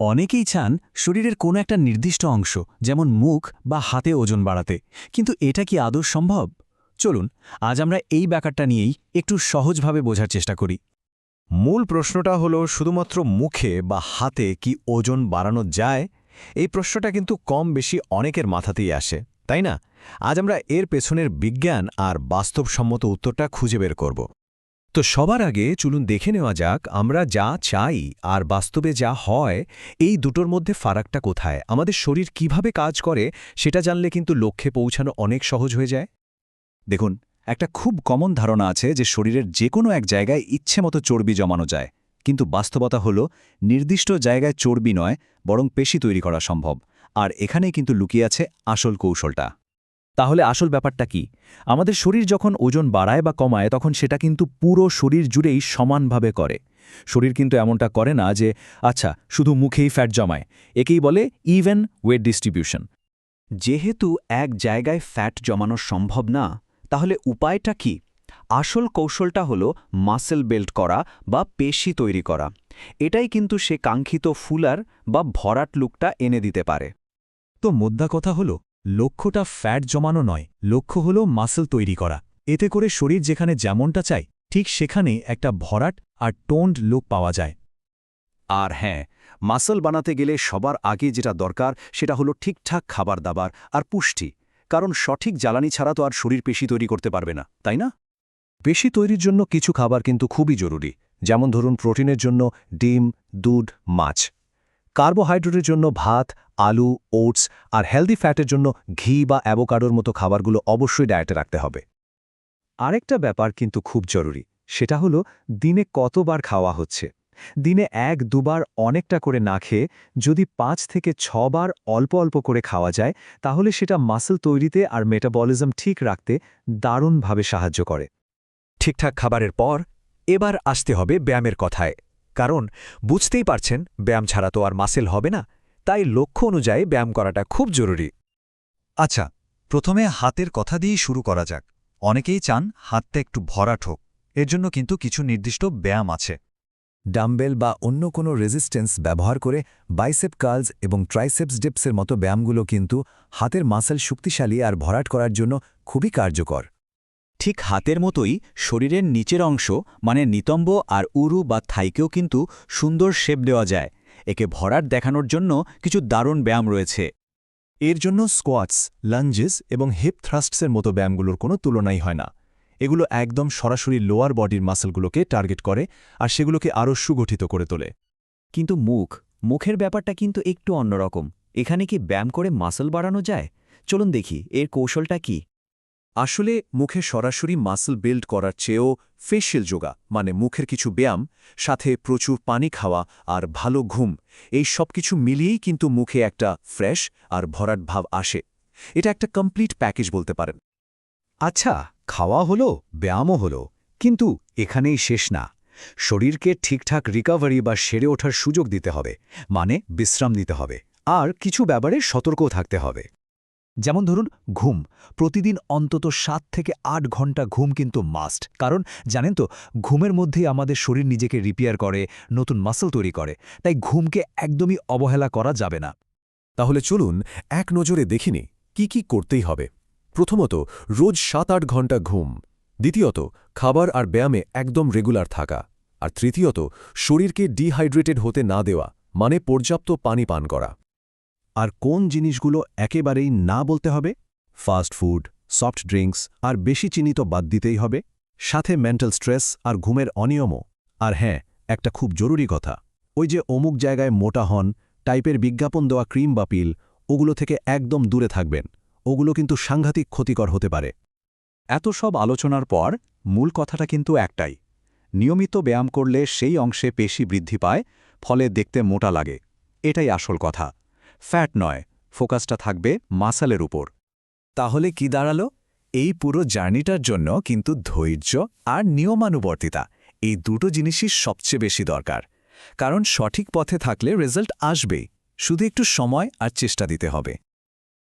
অনেকেই চান শরীরের কোনো একটা নির্দিষ্ট অংশ, যেমন মুখ বা হাতে ওজন বাড়াতে। কিন্তু এটা কি আদৌ সম্ভব? চলুন, আজ আমরা এই ব্যাপারটা নিয়েই একটু সহজভাবে বোঝার চেষ্টা করি। মূল প্রশ্নটা হলো, শুধুমাত্র মুখে বা হাতে কি ওজন বাড়ানো যায়? এই প্রশ্নটা কিন্তু কম বেশি অনেকের মাথাতেই আসে, তাই না? আজ আমরা এর পেছনের বিজ্ঞান আর বাস্তবসম্মত উত্তরটা খুঁজে বের করব। তো সবার আগে চলুন দেখে নেওয়া যাক আমরা যা চাই আর বাস্তবে যা হয়, এই দুটোর মধ্যে ফারাকটা কোথায়? আমাদের শরীর কীভাবে কাজ করে সেটা জানলে কিন্তু লক্ষ্যে পৌঁছানো অনেক সহজ হয়ে যায়। দেখুন, একটা খুব কমন ধারণা আছে যে শরীরের যে কোনো এক জায়গায় ইচ্ছে মতো চর্বি জমানো যায়। কিন্তু বাস্তবতা হল, নির্দিষ্ট জায়গায় চর্বি নয়, বরং পেশি তৈরি করা সম্ভব। আর এখানেই কিন্তু লুকিয়ে আছে আসল কৌশলটা। তাহলে আসল ব্যাপারটা কি? আমাদের শরীর যখন ওজন বাড়ায় বা কমায়, তখন সেটা কিন্তু পুরো শরীর জুড়েই সমানভাবে করে। শরীর কিন্তু এমনটা করে না যে আচ্ছা শুধু মুখেই ফ্যাট জমায়। একেই বলে ইভেন ওয়েট ডিস্ট্রিবিউশন যেহেতু এক জায়গায় ফ্যাট জমানো সম্ভব না, তাহলে উপায়টা কি? আসল কৌশলটা হলো মাসেল বেল্ট করা বা পেশি তৈরি করা। এটাই কিন্তু সে কাঙ্ক্ষিত ফুলার বা ভরাট লুকটা এনে দিতে পারে। তো মোদ্দা কথা হল লক্ষ্যটা ফ্যাট জমানো নয়, লক্ষ্য হল মাসল তৈরি করা। এতে করে শরীর যেখানে যেমনটা চাই, ঠিক সেখানে একটা ভরাট আর টোন্ড লুক পাওয়া যায়। আর হ্যাঁ মাসল বানাতে গেলে সবার আগে যেটা দরকার, সেটা হলো ঠিকঠাক খাবার দাবার আর পুষ্টি। কারণ সঠিক জ্বালানি ছাড়া তো আর শরীর পেশি তৈরি করতে পারবে না, তাই না? পেশি তৈরির জন্য কিছু খাবার কিন্তু খুবই জরুরি। যেমন ধরুন, প্রোটিনের জন্য ডিম, দুধ, মাছ। কার্বোহাইড্রেটের জন্য ভাত, আলু, ওটস আর হেলদি ফ্যাটের জন্য ঘি বা অ্যাভোকাডোর মতো খাবারগুলো অবশ্যই ডায়েটে রাখতে হবে। আরেকটা ব্যাপার কিন্তু খুব জরুরি, সেটা হলো দিনে কতবার খাওয়া হচ্ছে। দিনে এক, দুবার অনেকটা করে না খেয়ে যদি পাঁচ থেকে ছবার অল্প অল্প করে খাওয়া যায়, তাহলে সেটা মাসল তৈরিতে আর মেটাবলিজম ঠিক রাখতে দারুণভাবে সাহায্য করে। ঠিকঠাক খাবারের পর এবার আসতে হবে ব্যায়ামের কথায়। কারণ বুঝতেই পারছেন, ব্যায়াম ছাড়া তো আর মাসেল হবে না, তাই লক্ষ্য অনুযায়ী ব্যায়াম করাটা খুব জরুরি। আচ্ছা প্রথমে হাতের কথা দিয়েই শুরু করা যাক। অনেকেই চান হাতটা একটু ভরাট হোক, এর জন্য কিন্তু কিছু নির্দিষ্ট ব্যায়াম আছে। ডাম্বেল বা অন্য কোনো রেজিস্ট্যান্স ব্যবহার করে বাইসেপ কার্লস এবং ট্রাইসেপস ডিপসের মতো ব্যায়ামগুলো কিন্তু হাতের মাসেল শক্তিশালী আর ভরাট করার জন্য খুবই কার্যকর। ঠিক হাতের মতোই শরীরের নিচের অংশ মানে নিতম্ব আর উরু বা থাইকেও কিন্তু সুন্দর শেপ দেওয়া যায়। একে ভরাট দেখানোর জন্য কিছু দারুণ ব্যায়াম রয়েছে। এর জন্য স্কোয়াটস, লাঞ্জেস এবং হিপ থ্রাস্টসের মতো ব্যায়ামগুলোর কোনো তুলনাই হয় না। এগুলো একদম সরাসরি লোয়ার বডির মাসেলগুলোকে টার্গেট করে আর সেগুলোকে আরও সুগঠিত করে তোলে। কিন্তু মুখ, মুখের ব্যাপারটা কিন্তু একটু অন্যরকম। এখানে কি ব্যায়াম করে মাসল বাড়ানো যায়? চলুন দেখি, এর কৌশলটা কি? আসলে, মুখে সরাসরি মাসল বিল্ড করার চেয়েও ফেশিয়াল যোগা মানে মুখের কিছু ব্যায়াম, সাথে প্রচুর পানি খাওয়া আর ভালো ঘুম, এই সব কিছু মিলিয়েই কিন্তু মুখে একটা ফ্রেশ আর ভরাট ভাব আসে। এটা একটা কমপ্লিট প্যাকেজ বলতে পারেন। আচ্ছা খাওয়া হলো, ব্যায়ামও হলো, কিন্তু এখানেই শেষ না। শরীরকে ঠিকঠাক রিকভারি বা সেরে ওঠার সুযোগ দিতে হবে মানে বিশ্রাম দিতে হবে, আর কিছু ব্যাপারে সতর্কও থাকতে হবে। যেমন ধরুন ঘুম। প্রতিদিন অন্তত সাত থেকে আট ঘণ্টা ঘুম কিন্তু মাস্ট কারণ জানেন তো, ঘুমের মধ্যেই আমাদের শরীর নিজেকে রিপেয়ার করে, নতুন মাসল তৈরি করে। তাই ঘুমকে একদমই অবহেলা করা যাবে না। তাহলে চলুন এক নজরে দেখিনি কি কি করতেই হবে। প্রথমত, রোজ সাত আট ঘণ্টা ঘুম। দ্বিতীয়ত, খাবার আর ব্যায়ামে একদম রেগুলার থাকা। আর তৃতীয়ত, শরীরকে ডিহাইড্রেটেড হতে না দেওয়া মানে পর্যাপ্ত পানি পান করা। আর কোন জিনিসগুলো একেবারেই না বলতে হবে? ফাস্ট ফুড সফট ড্রিঙ্কস আর বেশি চিনি তো বাদ দিতেই হবে। সাথে মেন্টাল স্ট্রেস আর ঘুমের অনিয়মও। আর হ্যাঁ একটা খুব জরুরি কথা। ওই যে অমুক জায়গায় মোটা হন, টাইপের বিজ্ঞাপন দেওয়া ক্রিম বা পিল, ওগুলো থেকে একদম দূরে থাকবেন। ওগুলো কিন্তু সাংঘাতিক ক্ষতিকর হতে পারে। এত সব আলোচনার পর মূল কথাটা কিন্তু একটাই। নিয়মিত ব্যায়াম করলে সেই অংশে পেশি বৃদ্ধি পায়, ফলে দেখতে মোটা লাগে। এটাই আসল কথা। ফ্যাট নয়, ফোকাসটা থাকবে মাসালের উপর। তাহলে কি দাঁড়াল? এই পুরো জার্নিটার জন্য কিন্তু ধৈর্য আর নিয়মানুবর্তিতা, এই দুটো জিনিসই সবচেয়ে বেশি দরকার। কারণ সঠিক পথে থাকলে রেজাল্ট আসবেই, শুধু একটু সময় আর চেষ্টা দিতে হবে।